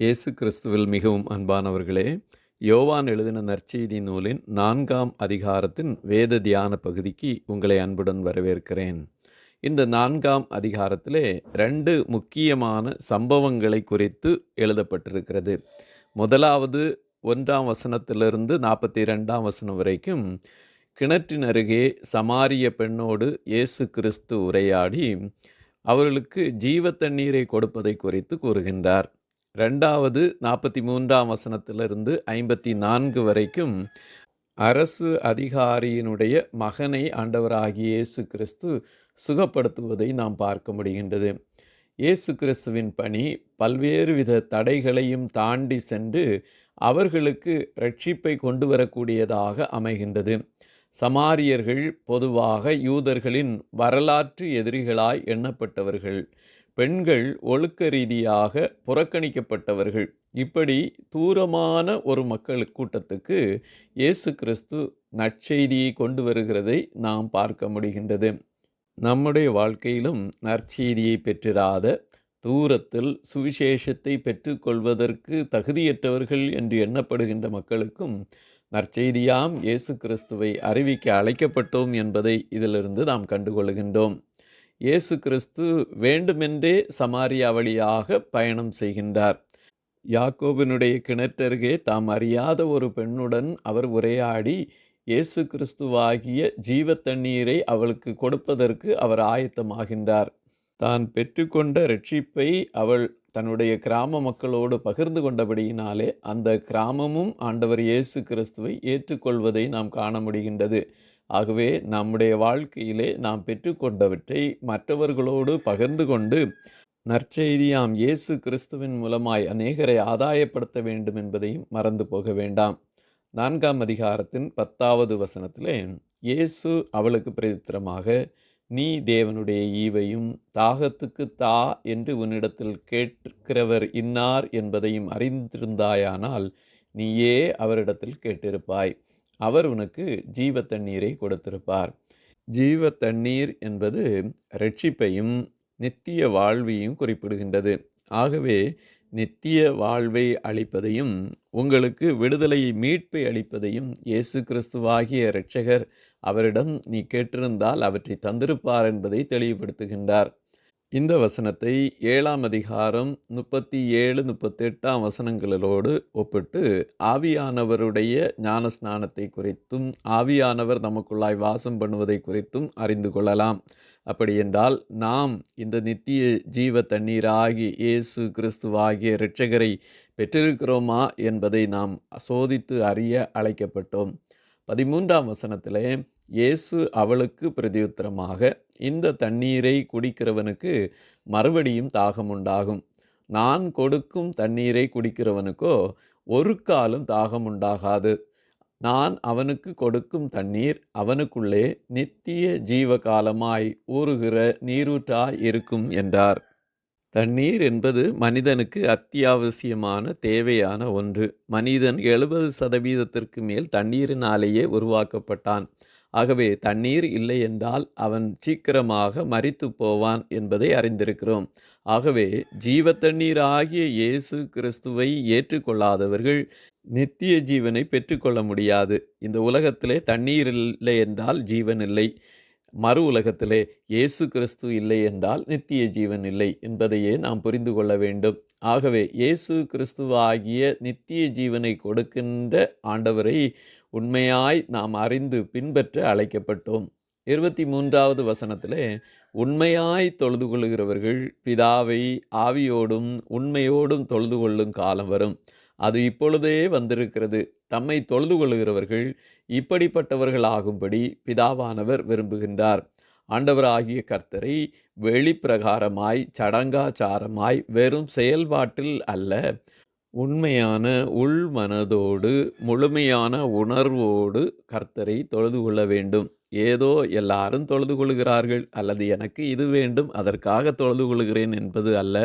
இயேசு கிறிஸ்துவில் மிகவும் அன்பானவர்களே யோவான் எழுதின நற்செய்தி நூலின் நான்காம் அதிகாரத்தின் வேத தியான பகுதிக்கு உங்களை அன்புடன் வரவேற்கிறேன். இந்த நான்காம் அதிகாரத்திலே ரெண்டு முக்கியமான சம்பவங்களை குறித்து எழுதப்பட்டிருக்கிறது. முதலாவது ஒன்றாம் வசனத்திலிருந்து நாற்பத்தி ரெண்டாம் வசனம் வரைக்கும் கிணற்றின் அருகே சமாரிய பெண்ணோடு இயேசு கிறிஸ்து உரையாடி அவர்களுக்கு ஜீவ தண்ணீரை கொடுப்பதை குறித்து கூறுகின்றார். ரெண்டாவது நாற்பத்தி மூன்றாம் வசனத்திலிருந்து ஐம்பத்தி நான்கு வரைக்கும் அரசு அதிகாரியினுடைய மகனை ஆண்டவராகிய இயேசு கிறிஸ்து சுகப்படுத்துவதை நாம் பார்க்க முடிகின்றது. இயேசு கிறிஸ்துவின் பணி பல்வேறு வித தடைகளையும் தாண்டி சென்று அவர்களுக்கு ரட்சிப்பை கொண்டு வரக்கூடியதாக அமைகின்றது. சமாரியர்கள் பொதுவாக யூதர்களின் வரலாற்று எதிரிகளாய் எண்ணப்பட்டவர்கள். பெண்கள் ஒழுக்க ரீதியாக புறக்கணிக்கப்பட்டவர்கள். இப்படி தூரமான ஒரு மக்கள் கூட்டத்துக்கு இயேசு கிறிஸ்து நற்செய்தியை கொண்டு வருகிறதை நாம் பார்க்க முடிகின்றது. நம்முடைய வாழ்க்கையிலும் நற்செய்தியை பெற்றிராத தூரத்தில் சுவிசேஷத்தை பெற்றுக்கொள்வதற்கு தகுதியற்றவர்கள் என்று எண்ணப்படுகின்ற மக்களுக்கும் நற்செய்தியாம் இயேசு கிறிஸ்துவை அறிவிக்க அழைக்கப்பட்டோம் என்பதை இதிலிருந்து நாம் கண்டுகொள்கின்றோம். இயேசு கிறிஸ்து வேண்டுமென்றே சமாரியா வழியாக பயணம் செய்கின்றார். யாக்கோபினுடைய கிணற்றருகே தாம் அறியாத ஒரு பெண்ணுடன் அவர் உரையாடி இயேசு கிறிஸ்துவாகிய ஜீவ தண்ணீரை அவளுக்கு கொடுப்பதற்கு அவர் ஆயத்தமாகின்றார். தான் பெற்றுக்கொண்ட ரட்சிப்பை அவள் தன்னுடைய கிராம மக்களோடு பகிர்ந்து கொண்டபடியினாலே அந்த கிராமமும் ஆண்டவர் இயேசு கிறிஸ்துவை ஏற்றுக்கொள்வதை நாம் காண முடிகின்றது. ஆகவே நம்முடைய வாழ்க்கையிலே நாம் பெற்றுக்கொண்டவற்றை மற்றவர்களோடு பகிர்ந்து கொண்டு நற்செய்தியாம் இயேசு கிறிஸ்துவின் மூலமாய் அநேகரை ஆதாயப்படுத்த வேண்டும் என்பதையும் மறந்து போக வேண்டாம். நான்காம் அதிகாரத்தின் பத்தாவது வசனத்திலே இயேசு அவளுக்கு பிரதித்திரமாக நீ தேவனுடைய ஈவையும் தாகத்துக்கு தா என்று உன்னிடத்தில் கேட்கிறவர் இன்னார் என்பதையும் அறிந்திருந்தாயானால் நீயே அவரிடத்தில் கேட்டிருப்பாய். அவர் உனக்கு ஜீவ தண்ணீரை கொடுத்திருப்பார். ஜீவ தண்ணீர் என்பது ரட்சிப்பையும் நித்திய வாழ்வையும் குறிப்பிடுகின்றது. ஆகவே நித்திய வாழ்வை அளிப்பதையும் உங்களுக்கு விடுதலையை மீட்பை அளிப்பதையும் இயேசு கிறிஸ்துவாகிய இரட்சகர் அவரிடம் நீ கேட்டிருந்தால் அவற்றை தந்திருப்பார் என்பதை தெளிவுபடுத்துகின்றார். இந்த வசனத்தை ஏழாம் அதிகாரம் முப்பத்தி ஏழு முப்பத்தெட்டாம் வசனங்களோடு ஒப்பிட்டு ஆவியானவருடைய ஞான ஸ்நானத்தை குறித்தும் ஆவியானவர் நமக்குள்ளாய் வாசம் பண்ணுவதை குறித்தும் அறிந்து கொள்ளலாம். அப்படியென்றால் நாம் இந்த நித்திய ஜீவ தண்ணீராகி இயேசு கிறிஸ்துவாகிய இரட்சகரை பெற்றிருக்கிறோமா என்பதை நாம் சோதித்து அறிய அழைக்கப்பட்டோம். பதிமூன்றாம் வசனத்திலே இயேசு அவளுக்கு பிரதியுத்தரமாக இந்த தண்ணீரை குடிக்கிறவனுக்கு மறுபடியும் தாகம் உண்டாகும் நான் கொடுக்கும் தண்ணீரை குடிக்கிறவனுக்கோ ஒரு காலம் தாகம் உண்டாகாது நான் அவனுக்கு கொடுக்கும் தண்ணீர் அவனுக்குள்ளே நித்திய ஜீவகாலமாய் ஊறுகிற நீரூற்றாய் இருக்கும் என்றார். தண்ணீர் என்பது மனிதனுக்கு அத்தியாவசியமான தேவையான ஒன்று. மனிதன் எழுபது சதவீதத்திற்கு மேல் தண்ணீரினாலேயே உருவாக்கப்பட்டான். ஆகவே தண்ணீர் இல்லை என்றால் அவன் சீக்கிரமாக மறித்து போவான் என்பதை அறிந்திருக்கிறோம். ஆகவே ஜீவ தண்ணீர் ஆகிய இயேசு கிறிஸ்துவை ஏற்றுக்கொள்ளாதவர்கள் நித்திய ஜீவனை பெற்றுக்கொள்ள முடியாது. இந்த உலகத்திலே தண்ணீர் இல்லை என்றால் ஜீவன் இல்லை. மறு உலகத்திலே இயேசு கிறிஸ்து இல்லை என்றால் நித்திய ஜீவன் இல்லை என்பதையே நாம் புரிந்து கொள்ள வேண்டும். ஆகவே இயேசு கிறிஸ்துவாகிய நித்திய ஜீவனை கொடுக்கின்ற ஆண்டவரை உண்மையாய் நாம் அறிந்து பின்பற்ற அழைக்கப்பட்டோம். இருபத்தி மூன்றாவது வசனத்தில் உண்மையாய் தொழுது கொள்கிறவர்கள் பிதாவை ஆவியோடும் உண்மையோடும் தொழுது கொள்ளும் காலம் வரும். அது இப்பொழுதே வந்திருக்கிறது. தம்மை தொழுது கொள்கிறவர்கள் இப்படிப்பட்டவர்களாகும்படி பிதாவானவர் விரும்புகின்றார். ஆண்டவராகிய கர்த்தரை வெளிப்பிரகாரமாய் சடங்காச்சாரமாய் வெறும் செயல்பாட்டில் அல்ல உண்மையான உள் மனதோடு முழுமையான உணர்வோடு கர்த்தரை தொழுது கொள்ள வேண்டும். ஏதோ எல்லாரும் தொழுது கொள்கிறார்கள் அல்லது எனக்கு இது வேண்டும் அதற்காக தொழுது கொள்கிறேன் என்பது அல்ல.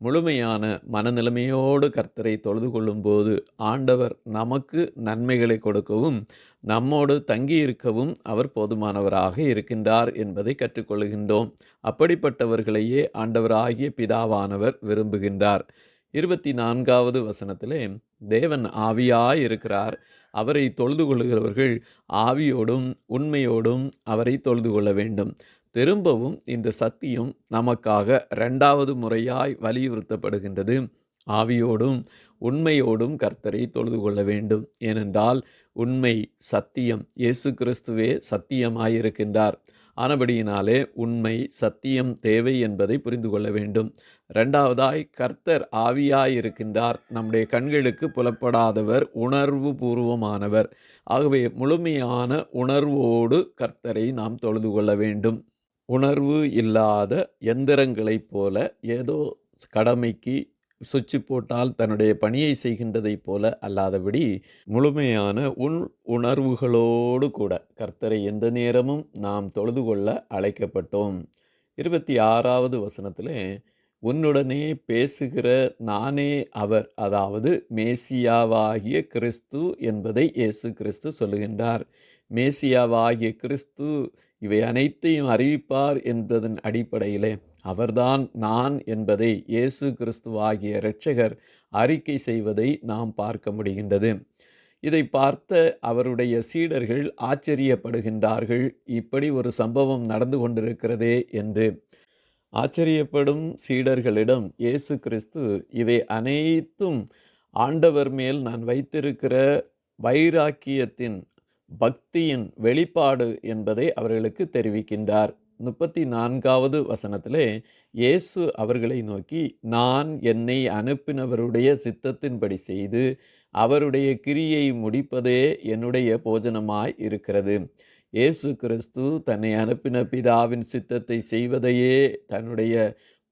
முழுமையான மனநிலைமையோடு கர்த்தரை தொழுது கொள்ளும்போது ஆண்டவர் நமக்கு நன்மைகளை கொடுக்கவும் நம்மோடு தங்கியிருக்கவும் அவர் போதுமானவராக இருக்கின்றார் என்பதை கற்றுக்கொள்கின்றோம். அப்படிப்பட்டவர்களையே ஆண்டவராகிய பிதாவானவர் விரும்புகின்றார். இருபத்தி நான்காவது வசனத்திலே தேவன் ஆவியாய் இருக்கிறார். அவரை தொழுது கொள்கிறவர்கள் ஆவியோடும் உண்மையோடும் அவரை தொழுது கொள்ள வேண்டும். திரும்பவும் இந்த சத்தியம் நமக்காக ரெண்டாவது முறையாய் வலியுறுத்தப்படுகின்றது. ஆவியோடும் உண்மையோடும் கர்த்தரை தொழுது கொள்ள வேண்டும். ஏனென்றால் உண்மை சத்தியம் இயேசு கிறிஸ்துவே சத்தியமாயிருக்கின்றார். ஆனபடியினாலே உண்மை சத்தியம் தேவை என்பதை புரிந்து கொள்ள வேண்டும். ரெண்டாவதாய் கர்த்தர் ஆவியாயிருக்கின்றார். நம்முடைய கண்களுக்கு புலப்படாதவர் உணர்வு பூர்வமானவர். ஆகவே முழுமையான உணர்வோடு கர்த்தரை நாம் தொழுது கொள்ள வேண்டும். உணர்வு இல்லாத எந்திரங்களைப் போல ஏதோ கடமைக்கு சுவிட்சு போட்டால் தன்னுடைய பணியை செய்கின்றதைப் போல அல்லாதபடி முழுமையான உள் உணர்வுகளோடு கூட கர்த்தரை எந்த நேரமும் நாம் தொழுது கொள்ள அழைக்கப்பட்டோம். இருபத்தி ஆறாவது வசனத்தில் உன்னுடனே பேசுகிற நானே அவர் அதாவது மேசியாவாகிய கிறிஸ்து என்பதை இயேசு கிறிஸ்து சொல்லுகின்றார். மேசியாவாகிய கிறிஸ்து இவை அனைத்தையும் அறிவிப்பார் என்பதன் அடிப்படையிலே அவர்தான் நான் என்பதை இயேசு கிறிஸ்துவாகிய இரட்சகர் அறிக்கை செய்வதை நாம் பார்க்க முடிகின்றது. இதை பார்த்த அவருடைய சீடர்கள் ஆச்சரியப்படுகின்றார்கள். இப்படி ஒரு சம்பவம் நடந்து கொண்டிருக்கிறதே என்று. ஆச்சரியப்படும் சீடர்களிடம் இயேசு கிறிஸ்து இவை அனைத்தும் ஆண்டவர் மேல் நான் வைத்திருக்கிற வைராக்கியத்தின் பக்தியின் வெளிப்பாடு என்பதை அவர்களுக்கு தெரிவிக்கின்றார். முப்பத்தி நான்காவது வசனத்திலே இயேசு அவர்களை நோக்கி நான் என்னை அனுப்பினவருடைய சித்தத்தின்படி செய்து அவருடைய கிரியை முடிப்பதே என்னுடைய போஜனமாய் இருக்கிறது. இயேசு கிறிஸ்து தன்னை அனுப்பின பிதாவின் சித்தத்தை செய்வதையே தன்னுடைய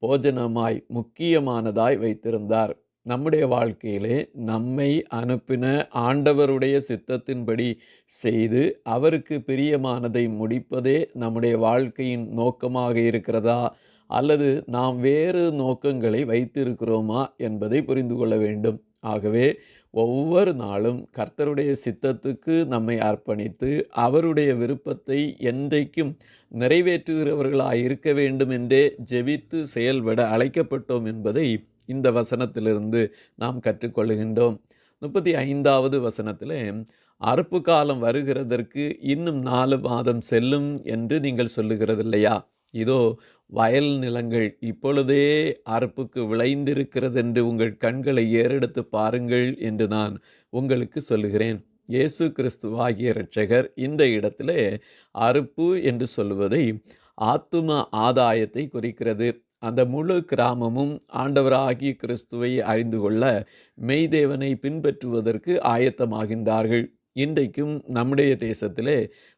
போஜனமாய் முக்கியமானதாய் வைத்திருந்தார். நம்முடைய வாழ்க்கையிலே நம்மை அனுப்பின ஆண்டவருடைய சித்தத்தின்படி செய்து அவருக்கு பிரியமானதை முடிப்பதே நம்முடைய வாழ்க்கையின் நோக்கமாக இருக்கிறதா? அல்லது நாம் வேறு நோக்கங்களை வைத்திருக்கிறோமா என்பதை புரிந்து கொள்ள வேண்டும். ஆகவே ஒவ்வொரு நாளும் கர்த்தருடைய சித்தத்துக்கு நம்மை அர்ப்பணித்து அவருடைய விருப்பத்தை என்றைக்கும் நிறைவேற்றுகிறவர்களாக இருக்க வேண்டும் என்றே ஜெபித்து செயல்பட அழைக்கப்பட்டோம் என்பதை இந்த வசனத்திலிருந்து நாம் கற்றுக்கொள்கின்றோம். முப்பத்தி ஐந்தாவது வசனத்தில் அறுப்பு காலம் வருகிறதற்கு இன்னும் நாலு மாதம் செல்லும் என்று நீங்கள் சொல்லுகிறது இல்லையா இதோ வயல் நிலங்கள் இப்பொழுதே அறுப்புக்கு விளைந்திருக்கிறது என்று உங்கள் கண்களை ஏறெடுத்து பாருங்கள் என்று நான் உங்களுக்கு சொல்லுகிறேன். இயேசு கிறிஸ்துவாகிய இரட்சகர் இந்த இடத்திலே அறுப்பு என்று சொல்லுவதை ஆத்தும ஆதாயத்தை குறிக்கிறது. அந்த முழு கிராமமும் ஆண்டவராகிய கிறிஸ்துவை அறிந்து கொள்ள மெய்தேவனை பின்பற்றுவதற்கு ஆயத்தமாகின்றார்கள். இன்றைக்கும் நம்முடைய தேசத்திலே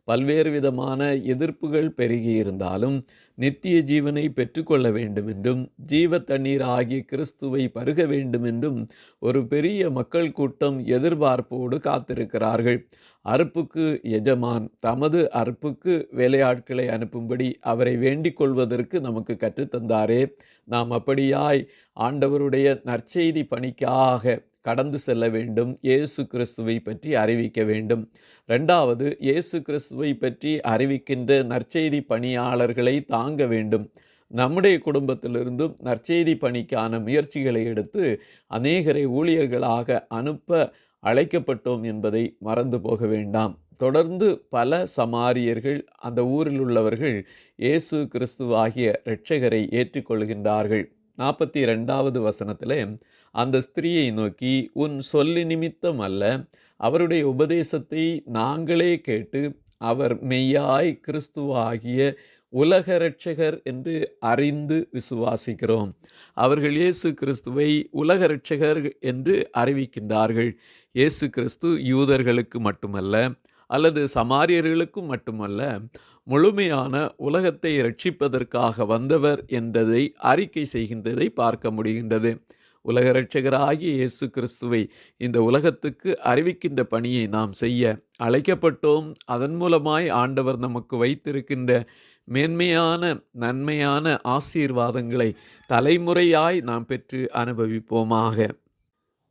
பல்வேறு விதமான எதிர்ப்புகள் பெருகி இருந்தாலும் நித்திய ஜீவனை பெற்றுக்கொள்ள வேண்டும் என்றும் ஜீவ தண்ணீர் ஆகிய கிறிஸ்துவை பருக வேண்டும் என்றும் ஒரு பெரிய மக்கள் கூட்டம் எதிர்பார்ப்போடு காத்திருக்கிறார்கள். அறுப்புக்கு எஜமான் தமது அறுப்புக்கு வேலையாட்களை அனுப்பும்படி அவரை வேண்டிக் கொள்வதற்கு நமக்கு கற்றுத்தந்தாரே. நாம் அப்படியாய் ஆண்டவருடைய நற்செய்தி பணிக்காக கடந்து செல்ல வேண்டும். இயேசு கிறிஸ்துவை பற்றி அறிவிக்க வேண்டும். ரெண்டாவது இயேசு கிறிஸ்துவை பற்றி அறிவிக்கின்ற நற்செய்தி பணியாளர்களை தாங்க வேண்டும். நம்முடைய குடும்பத்திலிருந்தும் நற்செய்தி பணிக்கான முயற்சிகளை எடுத்து அநேகரை ஊழியர்களாக அனுப்ப அழைக்கப்பட்டோம் என்பதை மறந்து போக வேண்டாம். தொடர்ந்து பல சமாரியர்கள் அந்த ஊரில் உள்ளவர்கள் இயேசு கிறிஸ்துவாகிய இரட்சகரை ஏற்றுக்கொள்கின்றார்கள். நாற்பத்தி ரெண்டாவது வசனத்தில் அந்த ஸ்திரீயை நோக்கி உன் சொல்லி நிமித்தம் அல்ல அவருடைய உபதேசத்தை நாங்களே கேட்டு அவர் மெய்யாய் கிறிஸ்துவாகிய உலக ரட்சகர் என்று அறிந்து விசுவாசிக்கிறோம். அவர்கள் இயேசு கிறிஸ்துவை உலக ரட்சகர் என்று அறிவிக்கின்றார்கள். இயேசு கிறிஸ்து யூதர்களுக்கு மட்டுமல்ல அல்லது சமாரியர்களுக்கும் மட்டுமல்ல முழுமையான உலகத்தை ரட்சிப்பதற்காக வந்தவர் என்றதை அறிக்கை செய்கின்றதை பார்க்க முடிகின்றது. உலக இரட்சகராகிய இயேசு கிறிஸ்துவை இந்த உலகத்துக்கு அறிவிக்கின்ற பணியை நாம் செய்ய அழைக்கப்பட்டோம். அதன் மூலமாய் ஆண்டவர் நமக்கு வைத்திருக்கின்ற மேன்மையான நன்மையான ஆசீர்வாதங்களை தலைமுறையாய் நாம் பெற்று அனுபவிப்போமாக.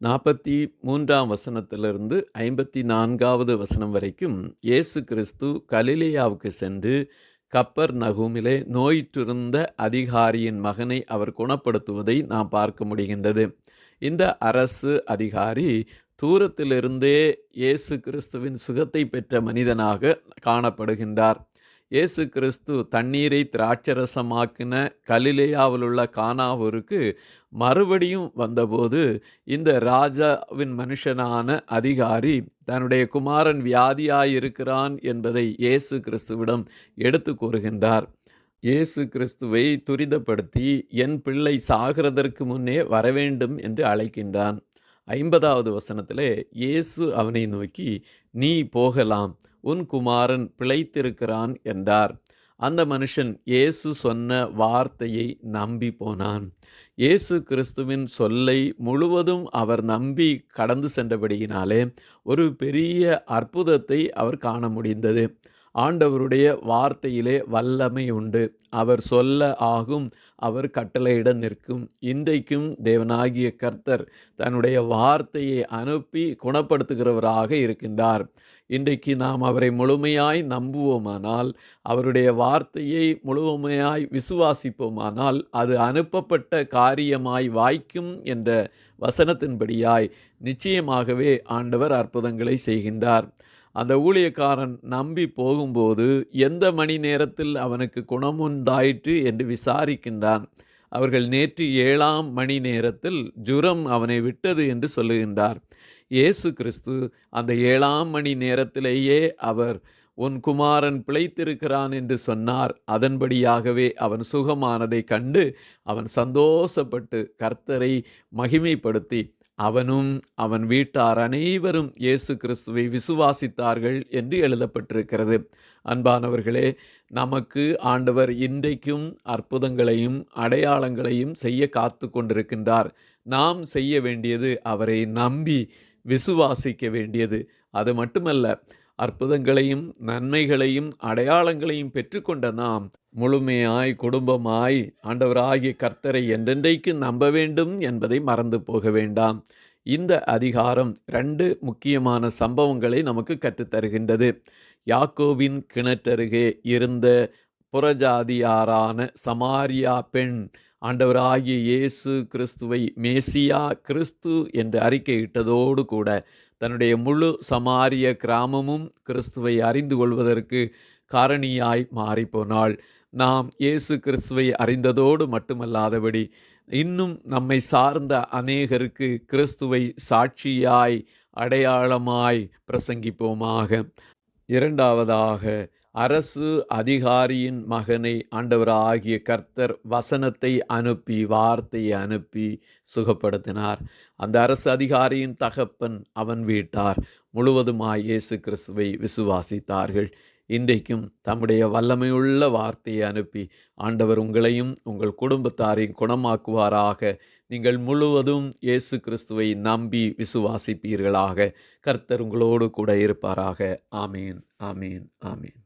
நாற்பத்தி மூன்றாம் வசனத்திலிருந்து ஐம்பத்தி நான்காவது வசனம் வரைக்கும் இயேசு கிறிஸ்து கலிலேயாவுக்கு சென்று கப்பர் நகுமிலே நோயிற்றிருந்த அதிகாரியின் மகனை அவர் குணப்படுத்துவதை நாம் பார்க்க முடிகின்றது. இந்த அரசு அதிகாரி தூரத்திலிருந்தே இயேசு கிறிஸ்துவின் சுகத்தை பெற்ற மனிதனாக காணப்படுகின்றார். இயேசு கிறிஸ்து தண்ணீரை திராட்சரசமாக்கின கலிலேயாவில் உள்ள கானாவூருக்கு மறுபடியும் வந்தபோது இந்த ராஜாவின் மனுஷனான அதிகாரி தன்னுடைய குமாரன் வியாதியாயிருக்கிறான் என்பதை இயேசு கிறிஸ்துவிடம் எடுத்து கூறுகின்றார். இயேசு கிறிஸ்துவை துரிதப்படுத்தி என் பிள்ளை சாகிறதற்கு முன்னே வரவேண்டும் என்று அழைக்கின்றான். ஐம்பதாவது வசனத்திலே இயேசு அவனை நோக்கி நீ போகலாம் உன் குமாரன் பிழைத்திருக்கிறான் என்றார். அந்த மனுஷன் இயேசு சொன்ன வார்த்தையை நம்பி போனான். இயேசு கிறிஸ்துவின் சொல்லை முழுவதும் அவர் நம்பி கடந்து சென்றபடியினாலே ஒரு பெரிய அற்புதத்தை அவர் காண முடிந்தது. ஆண்டவருடைய வார்த்தையிலே வல்லமை உண்டு. அவர் சொல்ல ஆகும் அவர் கட்டளையிட நிற்கும். இன்றைக்கும் தேவனாகிய கர்த்தர் தன்னுடைய வார்த்தையை அனுப்பி குணப்படுத்துகிறவராக இருக்கின்றார். இன்றைக்கு நாம் அவரை முழுமையாய் நம்புவோமானால் அவருடைய வார்த்தையை முழுமையாய் விசுவாசிப்போமானால் அது அனுப்பப்பட்ட காரியமாய் வாய்க்கும் என்ற வசனத்தின்படியாய் நிச்சயமாகவே ஆண்டவர் அற்புதங்களை செய்கின்றார். அந்த ஊழியக்காரன் நம்பி போகும்போது எந்த மணி நேரத்தில் அவனுக்கு குணமுண்டாயிற்று என்று விசாரிக்கின்றான். அவர்கள் நேற்று ஏழாம் மணி நேரத்தில் ஜுரம் அவனை விட்டது என்று சொல்லுகின்றார். இயேசு கிறிஸ்து அந்த ஏழாம் மணி நேரத்திலேயே அவர் உன் குமாரன் பிழைத்திருக்கிறான் என்று சொன்னார். அதன்படியாகவே அவன் சுகமானதை கண்டு அவன் சந்தோஷப்பட்டு கர்த்தரை மகிமைப்படுத்தி அவனும் அவன் வீட்டார் அனைவரும் இயேசு கிறிஸ்துவை விசுவாசித்தார்கள் என்று எழுதப்பட்டிருக்கிறது. அன்பானவர்களே நமக்கு ஆண்டவர் இன்றைக்கும் அற்புதங்களையும் அடையாளங்களையும் செய்ய காத்து கொண்டிருக்கின்றார். நாம் செய்ய வேண்டியது அவரை நம்பி விசுவாசிக்க வேண்டியது. அது மட்டுமல்ல அற்புதங்களையும் நன்மைகளையும் அடையாளங்களையும் பெற்றுக்கொண்ட நாம் முழுமையாய் குடும்பமாய் ஆண்டவராகிய கர்த்தரை என்றென்றைக்கு நம்ப வேண்டும் என்பதை மறந்து போக வேண்டாம். இந்த அதிகாரம் ரெண்டு முக்கியமான சம்பவங்களை நமக்கு கற்றுத்தருகின்றது. யாக்கோவின் கிணற்றருகே இருந்த புறஜாதியாரான சமாரியா பெண் ஆண்டவராகிய இயேசு கிறிஸ்துவை மேசியா கிறிஸ்து என்று அறிக்கையிட்டதோடு கூட தன்னுடைய முழு சமாரிய கிராமமும் கிறிஸ்துவை அறிந்து கொள்வதற்கு காரணியாய் மாறிப்போனாள். நாம் இயேசு கிறிஸ்துவை அறிந்ததோடு மட்டுமல்லாதபடி இன்னும் நம்மை சார்ந்த அநேகருக்கு கிறிஸ்துவை சாட்சியாய் அடையாளமாய் பிரசங்கிப்போமாக. இரண்டாவதாக அரசு அதிகாரியின் மகனை ஆண்டவராகிய கர்த்தர் வசனத்தை அனுப்பி வார்த்தையை அனுப்பி சுகப்படுத்தினார். அந்த அரசு அதிகாரியின் தகப்பன் அவன் வீட்டார். முழுவதுமாய் இயேசு கிறிஸ்துவை விசுவாசித்தார்கள். இன்றைக்கும் தம்முடைய வல்லமையுள்ள வார்த்தையை அனுப்பி ஆண்டவர் உங்களையும் உங்கள் குடும்பத்தாரையும் குணமாக்குவாராக. நீங்கள் முழுவதும் இயேசு கிறிஸ்துவை நம்பி விசுவாசிப்பீர்களாக. கர்த்தர் உங்களோடு கூட இருப்பாராக. ஆமீன் ஆமீன் ஆமீன்.